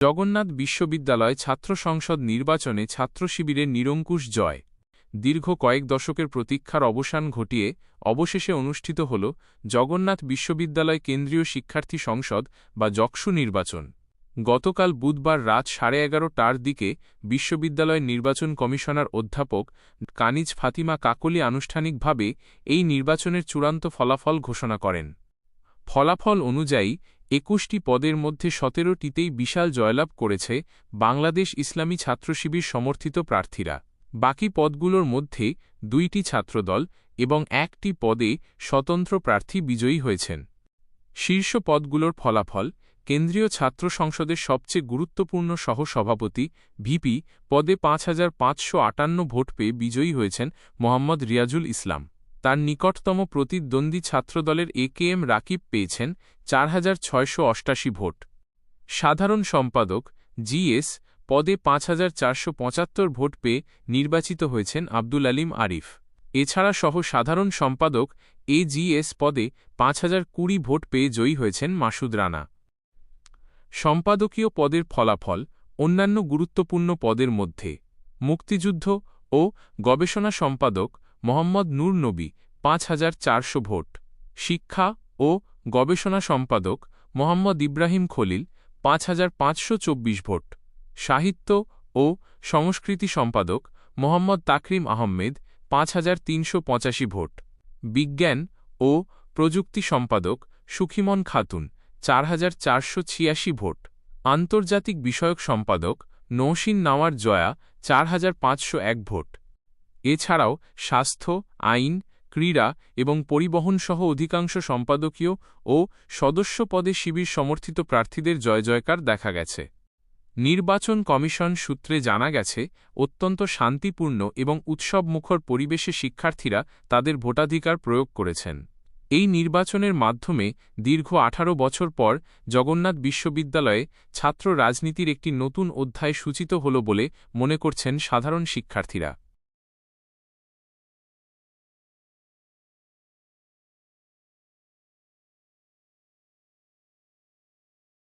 জগন্নাথ বিশ্ববিদ্যালয় ছাত্র সংসদ নির্বাচনে ছাত্র শিবিরের নিরঙ্কুশ জয়। দীর্ঘ কয়েক দশকের প্রতীক্ষার অবসান ঘটিয়ে অবশেষে অনুষ্ঠিত হল জগন্নাথ বিশ্ববিদ্যালয় কেন্দ্রীয় শিক্ষার্থী সংসদ বা যক্ষু নির্বাচন। গতকাল বুধবার রাত সাড়ে এগারোটার দিকে বিশ্ববিদ্যালয়ের নির্বাচন কমিশনার অধ্যাপক কানিজ ফাতিমা কাকলি আনুষ্ঠানিকভাবে এই নির্বাচনের চূড়ান্ত ফলাফল ঘোষণা করেন। ফলাফল অনুযায়ী, একুশটি পদের মধ্যে সতেরোটিতেই বিশাল জয়লাভ করেছে বাংলাদেশ ইসলামী ছাত্রশিবির সমর্থিত প্রার্থীরা। বাকি পদগুলোর মধ্যে দুইটি ছাত্রদল এবং একটি পদে স্বতন্ত্র প্রার্থী বিজয়ী হয়েছেন। শীর্ষ পদগুলোর ফলাফল, কেন্দ্রীয় ছাত্র সংসদের সবচেয়ে গুরুত্বপূর্ণ সহসভাপতি, ভিপি, পদে পাঁচ হাজার পাঁচশো আটান্ন ভোট পেয়ে বিজয়ী হয়েছেন মোহাম্মদ রিয়াজুল ইসলাম। তার নিকটতম প্রতিদ্বন্দ্বী ছাত্রদলের এ কে এম রাকিব পেয়েছেন চার হাজার ভোট। সাধারণ সম্পাদক জিএস পদে পাঁচ হাজার চারশো পঁচাত্তর ভোট পেয়ে নির্বাচিত হয়েছেন আব্দুল আলিম আরিফ। এছাড়া সহ সাধারণ সম্পাদক এজিএস পদে পাঁচ হাজার কুড়ি ভোট পেয়ে জয়ী হয়েছেন মাসুদ রানা। সম্পাদকীয় পদের ফলাফল অন্যান্য গুরুত্বপূর্ণ পদের মধ্যে মুক্তিযুদ্ধ ও গবেষণা সম্পাদক মোহাম্মদ নূর নবী, পাঁচ হাজার চারশো ভোট। শিক্ষা ও গবেষণা সম্পাদক মোহাম্মদ ইব্রাহিম খলিল, পাঁচ হাজার পাঁচশো চব্বিশ ভোট। সাহিত্য ও সংস্কৃতি সম্পাদক মোহাম্মদ তাকরিম আহমেদ, পাঁচ হাজার তিনশো পঁচাশি ভোট। বিজ্ঞান ও প্রযুক্তি সম্পাদক সুখিমন খাতুন, চার হাজার চারশো ছিয়াশি ভোট। আন্তর্জাতিক বিষয়ক সম্পাদক নৌসিন নাওয়ার জয়া, চার হাজার পাঁচশো এক ভোট। এছাড়াও স্বাস্থ্য, আইন, ক্রীড়া এবং পরিবহনসহ অধিকাংশ সম্পাদকীয় ও সদস্য পদে শিবির সমর্থিত প্রার্থীদের জয় জয়কার দেখা গেছে। নির্বাচন কমিশন সূত্রে জানা গেছে, অত্যন্ত শান্তিপূর্ণ এবং উৎসবমুখর পরিবেশে শিক্ষার্থীরা তাদের ভোটাধিকার প্রয়োগ করেছেন। এই নির্বাচনের মাধ্যমে দীর্ঘ আঠারো বছর পর জগন্নাথ বিশ্ববিদ্যালয়ে ছাত্র রাজনীতির একটি নতুন অধ্যায় সূচিত হল বলে মনে করছেন সাধারণ শিক্ষার্থীরা।